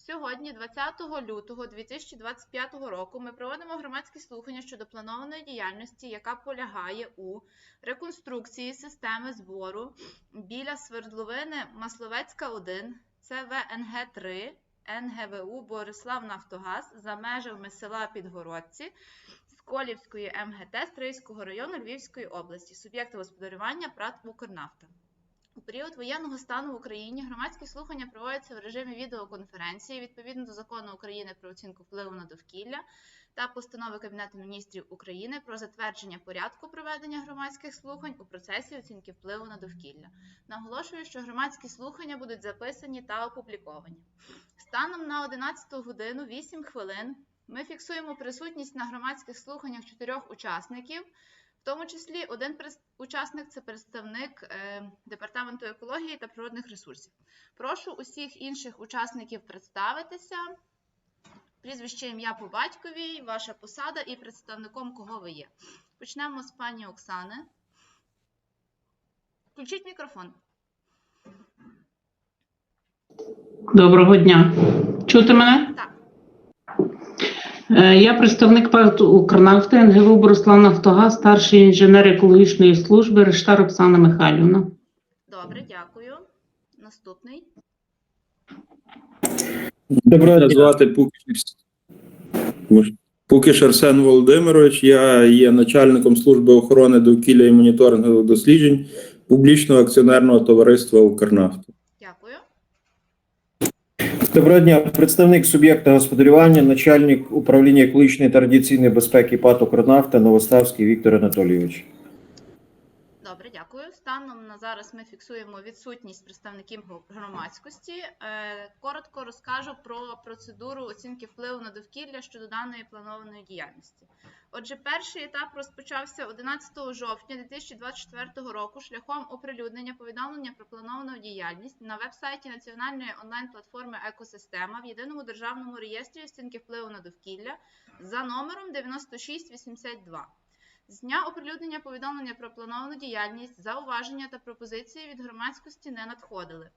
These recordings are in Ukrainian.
Сьогодні, 20 лютого 2025 року, ми проводимо громадські слухання щодо планованої діяльності, яка полягає у реконструкції системи збору біля свердловини Масловецька 1, ЦВНГ 3, НГВУ Борислав Нафтогаз за межами села Підгородці Сколівської МГТ Стрийського району Львівської області, суб'єкти господарювання ПРАТ «Укрнафта». У період воєнного стану в Україні громадські слухання проводяться в режимі відеоконференції відповідно до закону України про оцінку впливу на довкілля та постанови Кабінету міністрів України про затвердження порядку проведення громадських слухань у процесі оцінки впливу на довкілля. Наголошую, що громадські слухання будуть записані та опубліковані. Станом на 11 годину 8 хвилин ми фіксуємо присутність на громадських слуханнях чотирьох учасників. Тому числі один учасник це представник е, департаменту екології та природних ресурсів. Прошу усіх інших учасників представитися. Прізвище ім'я по батькові, ваша посада і представником кого ви є. Почнемо з пані Оксани. Включіть мікрофон. Доброго дня. Чути мене? Так, Я представник ПАТ «Укрнафти» НГВ Борислав Нафтогаз, старший інженер екологічної служби Рештар Оксана Михайлівна. добре, дякую. Наступний. Мене звати Пукіш. Пукіш Арсен Володимирович. Я є начальником служби охорони довкілля і моніторингових досліджень публічного акціонерного товариства Укрнафта. Дякую. Доброго дня, представник суб'єкта господарювання, начальник управління екологічної та радіаційної безпеки ПАТ «Укрнафта» Новоставський Віктор Анатолійович. Добре, дякую. Станом на зараз ми фіксуємо відсутність представників громадськості. Е, Коротко розкажу про процедуру оцінки впливу на довкілля щодо даної планованої діяльності. Отже, перший етап розпочався 11 жовтня 2024 року шляхом оприлюднення повідомлення про плановану діяльність на веб-сайті національної онлайн-платформи Екосистема в єдиному державному реєстрі оцінки впливу на довкілля за номером 9682. З дня оприлюднення повідомлення про плановану діяльність, зауваження та пропозиції від громадськості не надходили.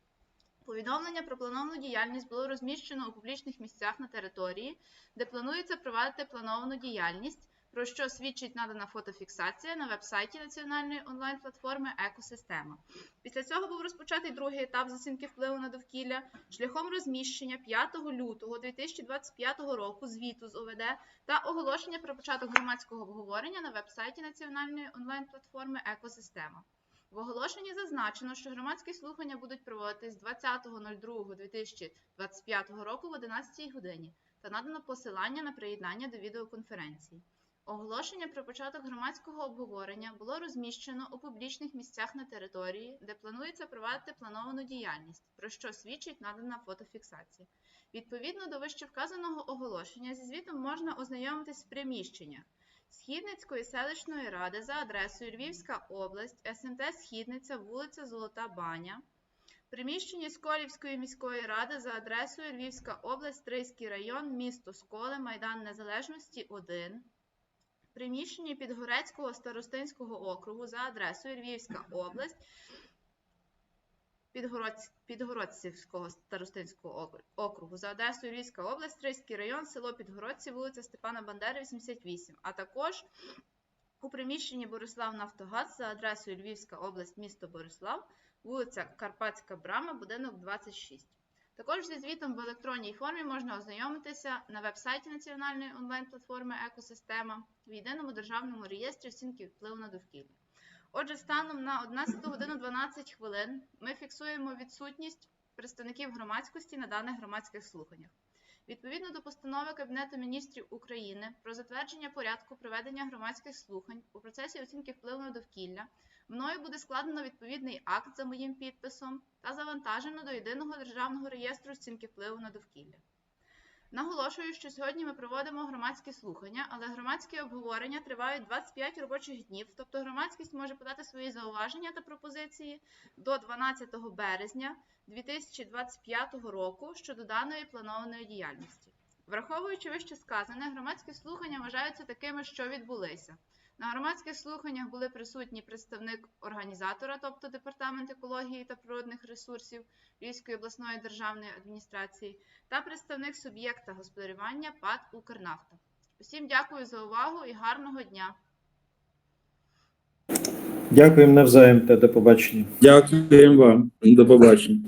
Повідомлення про плановану діяльність було розміщено у публічних місцях на території, де планується провадити плановану діяльність, про що свідчить надана фотофіксація на веб-сайті національної онлайн-платформи Екосистема. Після цього був розпочатий другий етап з оцінки впливу на довкілля шляхом розміщення 5 лютого 2025 року звіту з ОВД та оголошення про початок громадського обговорення на веб-сайті національної онлайн-платформи Екосистема. В оголошенні зазначено, що громадські слухання будуть проводитись 20.02.2025 року в 11 годині та надано посилання на приєднання до відеоконференції. Оголошення про початок громадського обговорення було розміщено у публічних місцях на території, де планується провадити плановану діяльність, про що свідчить надана фотофіксація. Відповідно до вищевказаного оголошення зі звітом можна ознайомитись в приміщеннях Східницької селищної ради за адресою Львівська область, СМТ Східниця, вулиця Золота Баня, приміщенні Сколівської міської ради за адресою Львівська область, Стрийський район, місто Сколи, Майдан Незалежності 1, приміщенні Підгорецького старостинського округу за адресою Львівська область, Підгородцівського старостинського округу за адресою Львівська область, Стрийський район, село Підгородці, вулиця Степана Бандери, 88, а також у приміщенні Борислав Нафтогаз за адресою Львівська область, місто Борислав, вулиця Карпатська Брама, будинок 26. Також зі звітом в електронній формі можна ознайомитися на веб-сайті національної онлайн-платформи Екосистема в єдиному державному реєстрі оцінки впливу на довкілля. Отже, станом на 11 годину 12 хвилин ми фіксуємо відсутність представників громадськості на даних громадських слуханнях. Відповідно до постанови Кабінету міністрів України про затвердження порядку проведення громадських слухань у процесі оцінки впливу на довкілля, мною буде складено відповідний акт за моїм підписом та завантажено до єдиного державного реєстру оцінки впливу на довкілля. Наголошую, що сьогодні ми проводимо громадські слухання, але громадські обговорення тривають 25 робочих днів, тобто громадськість може подати свої зауваження та пропозиції до 12 березня 2025 року щодо даної планованої діяльності. Враховуючи вище сказане, громадські слухання вважаються такими, що відбулися. На громадських слуханнях були присутні представник організатора, тобто Департамент екології та природних ресурсів Львівської обласної державної адміністрації, та представник суб'єкта господарювання ПАД «Укрнафта». Усім дякую за увагу і гарного дня! Дякуємо навзаєм та до побачення. Дякуємо вам. До побачення.